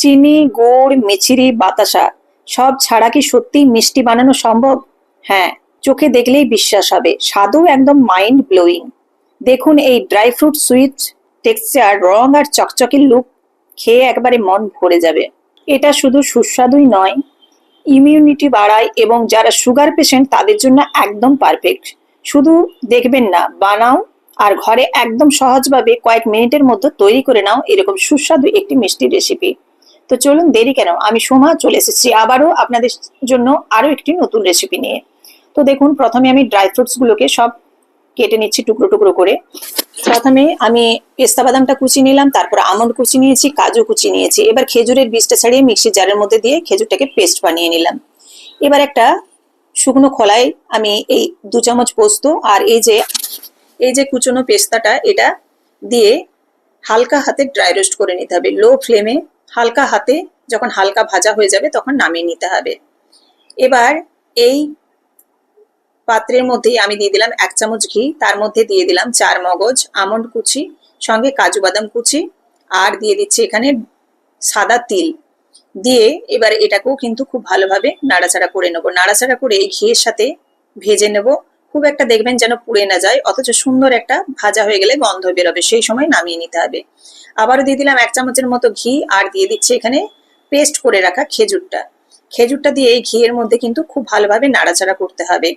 চিনি, গুড়, মিছিরি, বাতাসা, সব ছাড়া কি সত্যি মিষ্টি বানানো সম্ভব? হ্যাঁ চোখে দেখলেই বিশ্বাস হবে, স্বাদও একদম মাইন্ড ব্লোয়িং দেখুন এই ড্রাই ফ্রুট সুইট টেক্সচার রং আর চকচকের লুক খেয়ে একবারে মন ভরে যাবে। এটা শুধু সুস্বাদুই নয় ইমিউনিটি বাড়ায় এবং যারা সুগার পেশেন্ট তাদের জন্য একদম পারফেক্ট শুধু দেখবেন না, বানাও আর ঘরে একদম সহজভাবে কয়েক মিনিটের মধ্যে তৈরি করে নাও, এরকম সুস্বাদু একটি মিষ্টি রেসিপি তো চলুন দেরি কেন? আমি সোমা চলে এসেছি। আবারও আপনাদের জন্য আরও একটি নতুন রেসিপি নিয়ে। তো দেখুন, প্রথমে আমি ড্রাই ফ্রুটস গুলোকে সব কেটে নিচ্ছি টুকরো টুকরো করে। প্রথমে আমি পেস্তা বাদামটা কুচি নিলাম, তারপর আমন্ড কুচি নিয়েছি, কাজু কুচি নিয়েছি। এবার খেজুরের বীজটা ছাড়িয়ে মিক্সি জারের মধ্যে দিয়ে খেজুরটাকে পেস্ট বানিয়ে নিলাম। এবার একটা শুকনো খোলায় আমি এই দু চামচ পোস্ত আর এই যে এই যে কুচনো পেস্তাটা, এটা দিয়ে হালকা হাতে ড্রাই রোস্ট করে নিতে হবে। লো ফ্লেমে হালকা হাতে যখন হালকা ভাজা হয়ে যাবে তখন নামিয়ে নিতে হবে। এবার এই পাত্রের মধ্যে আমি দিয়ে দিলাম এক চামচ ঘি, তার মধ্যে দিয়ে দিলাম চার মগজ, আমন্ড কুচি, সঙ্গে কাজু বাদাম কুচি, আর দিয়ে দিচ্ছি এখানে সাদা তিল। দিয়ে এবার এটাকেও কিন্তু খুব ভালোভাবে নাড়াচাড়া করে নেব। নাড়াচাড়া করে এই ঘিয়ের সাথে ভেজে নেব। খুব একটা দেখবেন যেন পুড়ে না যায়, অথচ সুন্দর একটা ভাজা হয়ে গেলে গন্ধ বেরোবে, সেই সময় নামিয়ে নিতে হবে। আবারও দিয়ে দিলাম এক চামচের মতো ঘি, আর দিয়ে দিচ্ছি এখানে পেস্ট করে রাখা খেজুরটা। খেজুরটা দিয়ে এই ঘিয়ের মধ্যে কিন্তু খুব ভালোভাবে নাড়াচাড়া করতে হবে।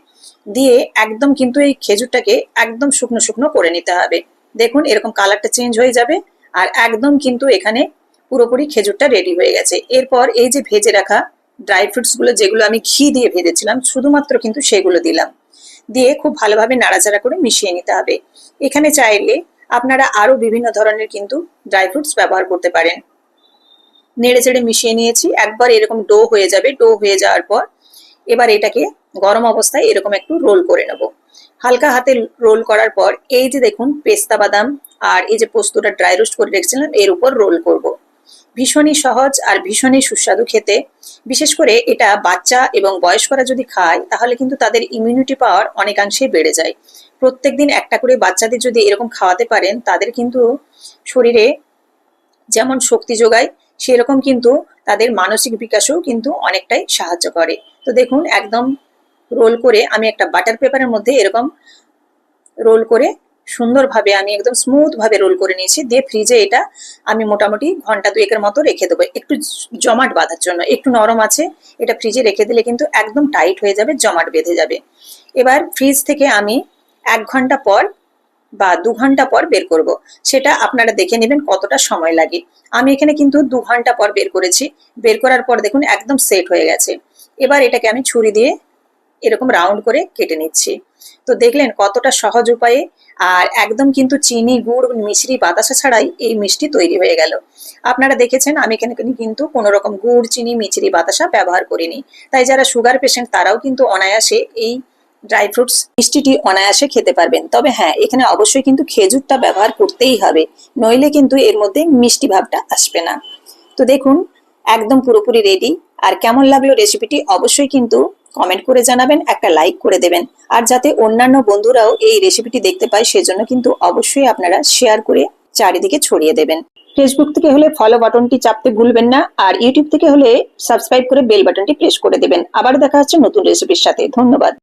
দিয়ে একদম কিন্তু এই খেজুরটাকে একদম শুকনো শুকনো করে নিতে হবে। দেখুন, এরকম কালারটা চেঞ্জ হয়ে যাবে, আর একদম কিন্তু এখানে পুরোপুরি খেজুরটা রেডি হয়ে গেছে। এরপর এই যে ভেজে রাখা ড্রাই ফ্রুটসগুলো যেগুলো আমি ঘি দিয়ে ভেজেছিলাম, শুধুমাত্র কিন্তু সেগুলো দিলাম। দিয়ে খুব ভালোভাবে নাড়াচাড়া করে মিশিয়ে নিতে হবে। এখানে চাইলে আপনারা আরও বিভিন্ন ধরনের কিন্তু ড্রাই ফ্রুটস ব্যবহার করতে পারেন। নেড়ে চেড়ে মিশিয়ে নিয়েছি। একবার এরকম ডো হয়ে যাবে। ডো হয়ে যাওয়ার পর এবার এটাকে গরম অবস্থায় এরকম একটু রোল করে নেব। হালকা হাতে রোল করার পর এই যে দেখুন, পেস্তা বাদাম আর এই যে পোস্তটা ড্রাই রোস্ট করে রেখেছিলাম, এর উপর রোল করব। ভীষণই সহজ আর ভীষণই সুস্বাদু খেতে। বিশেষ করে এটা বাচ্চা এবং বয়স্করা যদি খায়, তাহলে কিন্তু তাদের ইমিউনিটি পাওয়ার অনেকাংশেই বেড়ে যায়। প্রত্যেকদিন একটা করে বাচ্চাদের যদি এরকম খাওয়াতে পারেন, তাদের কিন্তু শরীরে যেমন শক্তি যোগায়, সেরকম কিন্তু তাদের মানসিক বিকাশেও কিন্তু অনেকটাই সাহায্য করে। তো দেখুন, একদম রোল করে আমি একটা বাটার পেপারের মধ্যে এরকম রোল করে সুন্দরভাবে আমি একদম স্মুথ ভাবে রোল করে নিয়েছি। দিয়ে ফ্রিজে এটা আমি মোটামুটি ঘণ্টা দুয়েকের মতো রেখে দেবো। একটু জমাট বাঁধার জন্য, একটু নরম আছে, এটা ফ্রিজে রেখে দিলে কিন্তু একদম টাইট হয়ে যাবে, জমাট বেঁধে যাবে। এবার ফ্রিজ থেকে আমি এক ঘণ্টা পর বা দু ঘণ্টা পর বের করব। সেটা আপনারা দেখে নেবেন কতটা সময় লাগে। আমি এখানে কিন্তু দু ঘণ্টা পর বের করেছি। বের করার পর দেখুন একদম সেট হয়ে গেছে। এবার এটাকে আমি ছুরি দিয়ে এরকম রাউন্ড করে কেটে নিচ্ছি। তো দেখলেন কতটা সহজ উপায়ে। আর একদম কিন্তু চিনি, গুড় মিশ্রি বাতাসা ছাড়াই এই মিষ্টি তৈরি হয়ে গেল। আপনারা দেখেছেন, আমি এখানে কিন্তু কোনো রকম গুড়, চিনি মিচড়ি বাতাসা ব্যবহার করিনি। তাই যারা সুগার পেশেন্ট তারাও কিন্তু অনায়াসে এই ড্রাই ফ্রুটস মিষ্টিটি অনায়াসে খেতে পারবেন। তবে হ্যাঁ এখানে অবশ্যই কিন্তু খেজুরটা ব্যবহার করতেই হবে। নইলে কিন্তু এর মধ্যে মিষ্টি ভাবটা আসবে না। তো দেখুন, একদম পুরোপুরি রেডি আর কেমন লাগল রেসিপিটি অবশ্যই কিন্তু কমেন্ট করে জানাবেন, একটা লাইক করে দেবেন। আর যাতে অন্যান্য বন্ধুরাও এই রেসিপিটি দেখতে পায়, সেজন্য কিন্তু অবশ্যই আপনারা শেয়ার করে চারিদিকে ছড়িয়ে দেবেন। ফেসবুক থেকে হলে ফলো বাটনটি চাপতে ভুলবেন না, আর ইউটিউব থেকে হলে সাবস্ক্রাইব করে বেল বাটনটি প্রেস করে দেবেন। আবার দেখা হচ্ছে নতুন রেসিপির সাথে। ধন্যবাদ।